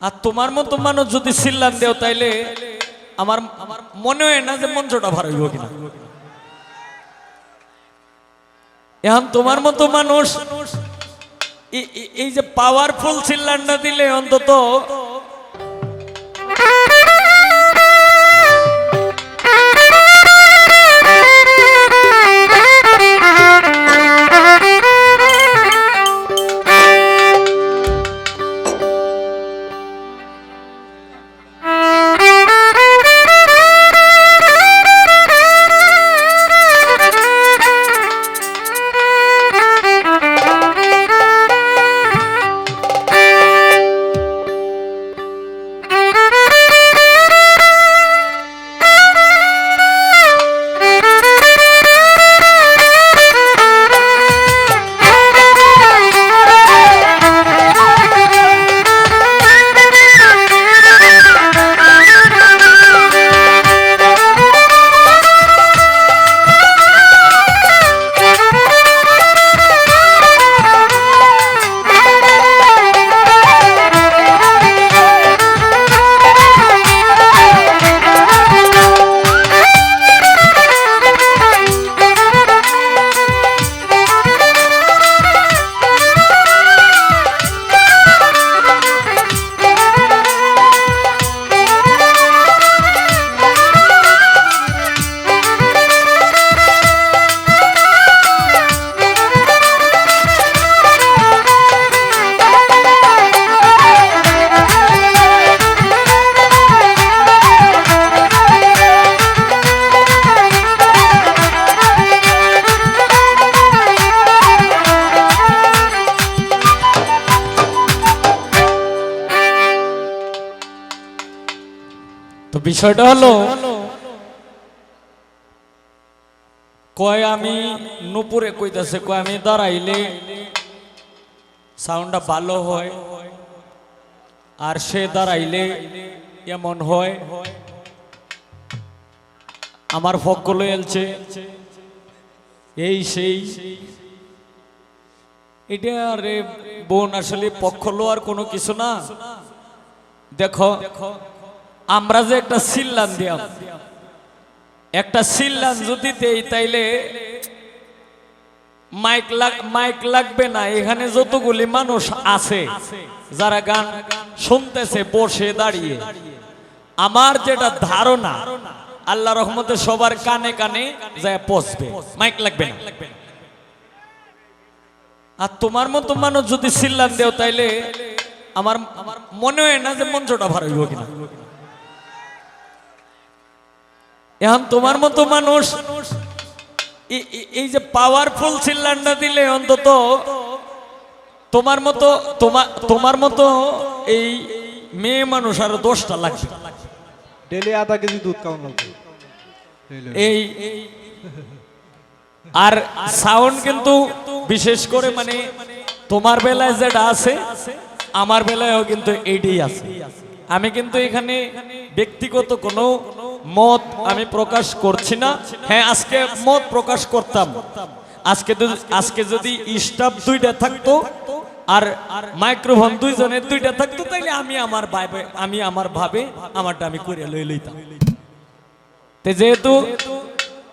আর তোমার মতো মানুষ যদি সিল্লান দেও, তাইলে আমার আমার মনে হয় না যে মঞ্চটা ভার হইব কিনা। এখন তোমার মতো মানুষ, এই- যে পাওয়ারফুল সিল্লানটা দিলে অন্তত তো বিষয়টা হলো, কয় আমি নুপুরে কইতাছে, কয় আমি দাঁড়াইলে সাউন্ডটা ভালো হয়, আর সে দাঁড়াইলে এমন হয়, আমার ফকগুলো এলছে। এই সেই, এটা রে বোন, আসলে পক্ষ আর কোনো কিছু না। দেখো আমরা যে একটা সিল্লান দিয়াম। একটা সিল্লান যদি দেই, তাইলে মাইক মাইক লাগবে না। এখানে যতগুলি মানুষ আছে, যারা গান শুনতেছে, বসে দাঁড়িয়ে। আমার যেটা ধারণা, আল্লাহ রহমতে সবার কানে কানে যায় পচবে। মাইক লাগবে না। আর তোমার মতো মানুষ যদি সিল্লান দেও, তাইলে আমার আমার মনে হয় না যে মঞ্চটা ভালো হইব কিনা। এখন তোমার মতো মানুষ এই- যে পাওয়ারফুল সিলিন্ডার দিলে অন্তত তোমার মতো তোমার তোমার মতো এই মেয়ে মানুষ আরও দশটা লাগবে। ডেলি আধা কেজি দুধ খাওয়ান লাগবে এই আর সাউন্ড কিন্তু বিশেষ করে মানে তোমার বেলায় যেটা আছে আমার বেলায়ও কিন্তু এইটাই আছে। আমি কিন্তু এখানে ব্যক্তিগত কোনো মত আমি প্রকাশ করছি না। হ্যাঁ আজকে মত প্রকাশ করতাম। আজকে আজকে যদি স্টাফ দুইটা থাকতো আর মাইক্রোফোন দুইজনের দুইটা থাকতো, তাইলে আমি আমার ভাবে আমি আমার ভাবে আমারটা আমি করে লই লইতাম। তে যেহেতু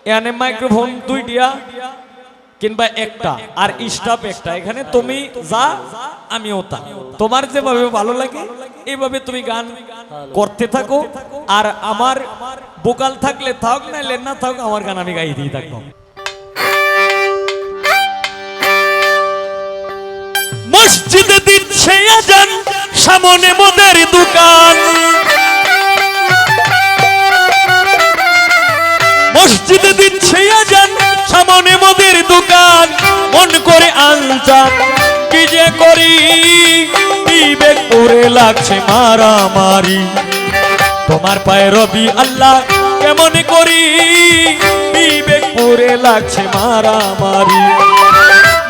এখানে মাইক্রোফোন দুইটিয়া কিংবা একটা আর স্টাফ একটা, এখানে তুমি যা, আমিও তা। তোমার যেভাবে ভালো লাগে, এইভাবে তুমি গান করতে থাকো। আর আমার বোকাল থাকলে থাক, নাইলে না থাক, আমার গান আমি গাই দিয়ে থাকব। মসজিদে দিচ্ছে আজান সামনে মোদের দোকান। মসজিদে দিচ্ছে আজান সামনে মোদের দোকান। মন করে আনচান কি যে করি? বিবেক করে লাগছে মারামারি। তোমার পায়ে রবি আল্লাহ কেমন করি? বিবেক করে লাগছে মারামারি।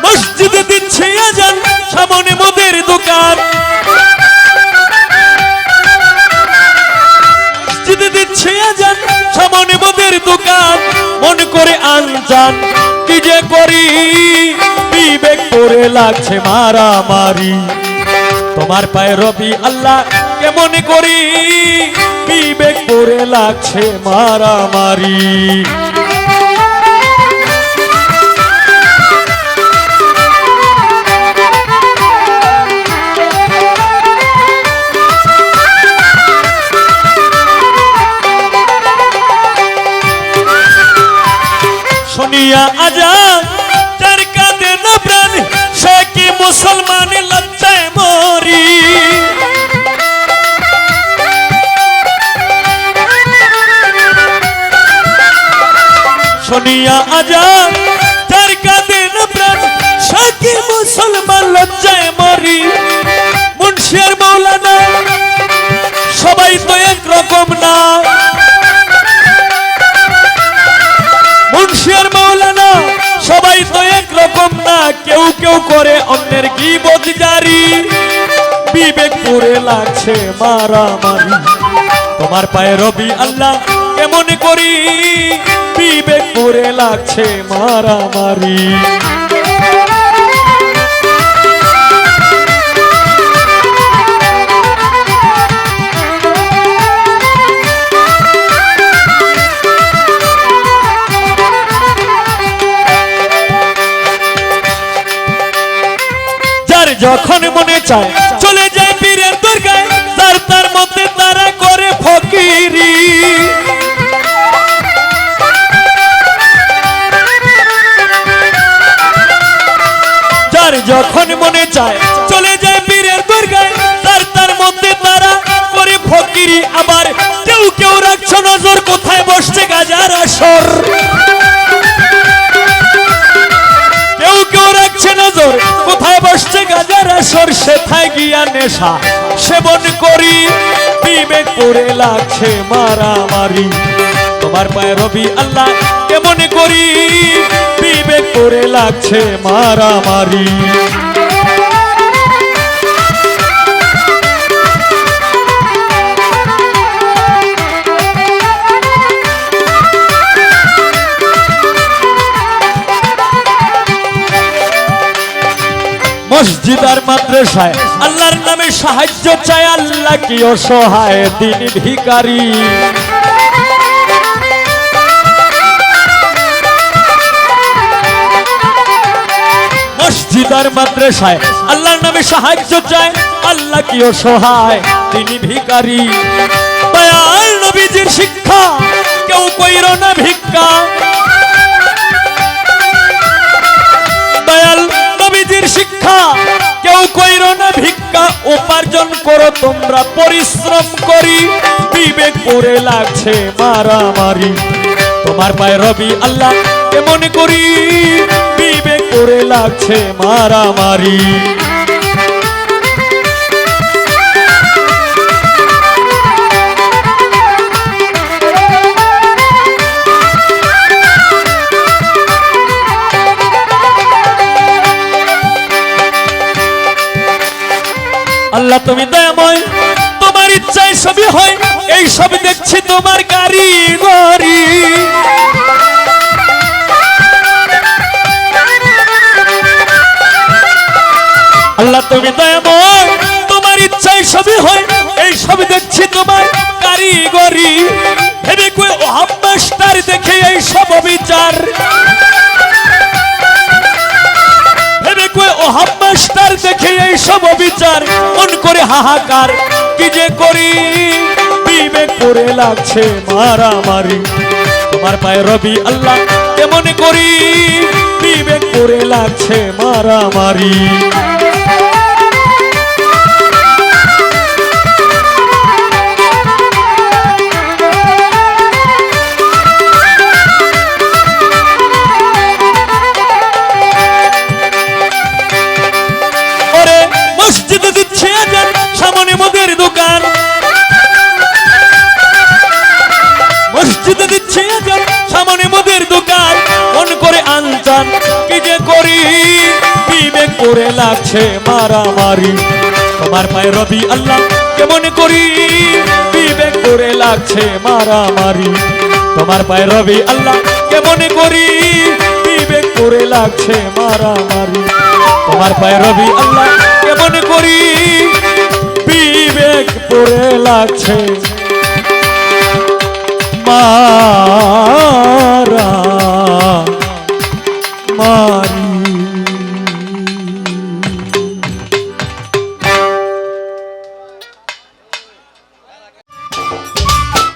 মসজিদে দিচ্ছে আজান, সামনে মোদের দোকান। মন মারামারি। তোমার পায়ে রবি আল্লাহ কেমন করি, বিবেক করে লাগছে মারামারি। শুনিয়া আজান তার কাঁদে না প্রাণ, সে কি মুসলমান শুনিয়া আজান তার কাঁদে না প্রাণ সে কি মুসলমান লজ্জায় মরি। মুন্সিয়ার মৌলানা সবাই তো একরকম না। মুন্সিয়ার মৌলানা সবাই তো একরকম না। কেউ কেউ করে অন্যের কি জারি। বিবেক পুরে লাগছে মারামারি। তোমার পায়ে রবি আল্লাহ কেমন করি? বিবেক পুরে লাগছে মারামারি? যখন মনে চায় যখন মনে চায়, চলে যায় পীরের দুর্গায়। তার তার মধ্যে তারা করে ফকিরি আবার। কেউ কেউ রাখছো নজর, কোথায় বসছে গাজার আসর। কেউ কেউ রাখছে নজর, কোথায় বসছে গাজার আসর। সেথায় গিয়া নেশা সেবন করি। বিবেক করে লাগছে মারামারি। তোমার পায়ে রবি আল্লাহ কেমন করি, বিবেক করে লাগছে মারামারি। মসজিদ আর মাদ্রাসায় আল্লাহর নামে সাহায্য চায়, আল্লাহ কি অসহায় দিন ভিকারী মসজিদ আর আল্লাহর নামে সাহায্য চায় আল্লাহ কি অসহায় তিনি ভিকারী দয়াল নবীজির শিক্ষা, কেউ কইর না ভিক্ষা। কেউ কইর না উপার্জন করো তোমরা, পরিশ্রম করি। বিবেক করে লাগছে মারামারি। তোমার পায়ে রবি আল্লাহ কেমন করি? বিবেক করে লাগছে মারামারি। আল্লাহ তুমি দয়াময়, তোমার ইচ্ছায় সবই হয়, এই সব দেখছি তোমার গাড়ি গড়ি আল্লাহ, তুমি দয়াময়, তোমার ইচ্ছায় সবই হয়। এই সব দেখছি তোমার কারিগরি। ভেবে কই, ও হাম্মাস্টার দেখে এই সব বিচার ভেবে কই, ও হাম্মাস্টার দেখে এই সব বিচার মন করে হাহাকার, কি যে করি? বিবেক করে লাগছে মারামারি। তোমার পায়ে রবি আল্লাহ, কেমন করি? বিবেক করে লাগছে মারামারি। আনচান কি যে করি? বিবেক করে লাগছে মারামারি। তোমার পায়ে রবি আল্লাহ, কেমন করি? বিবেক করে লাগছে মারামারি। তোমার পায়ে রবি আল্লাহ, কেমন করি? বিবেক করে লাগছে মারামারি। তোমার পায়ে রবি আল্লাহ, কেমন করি? বিবেক পড়ে লাগছে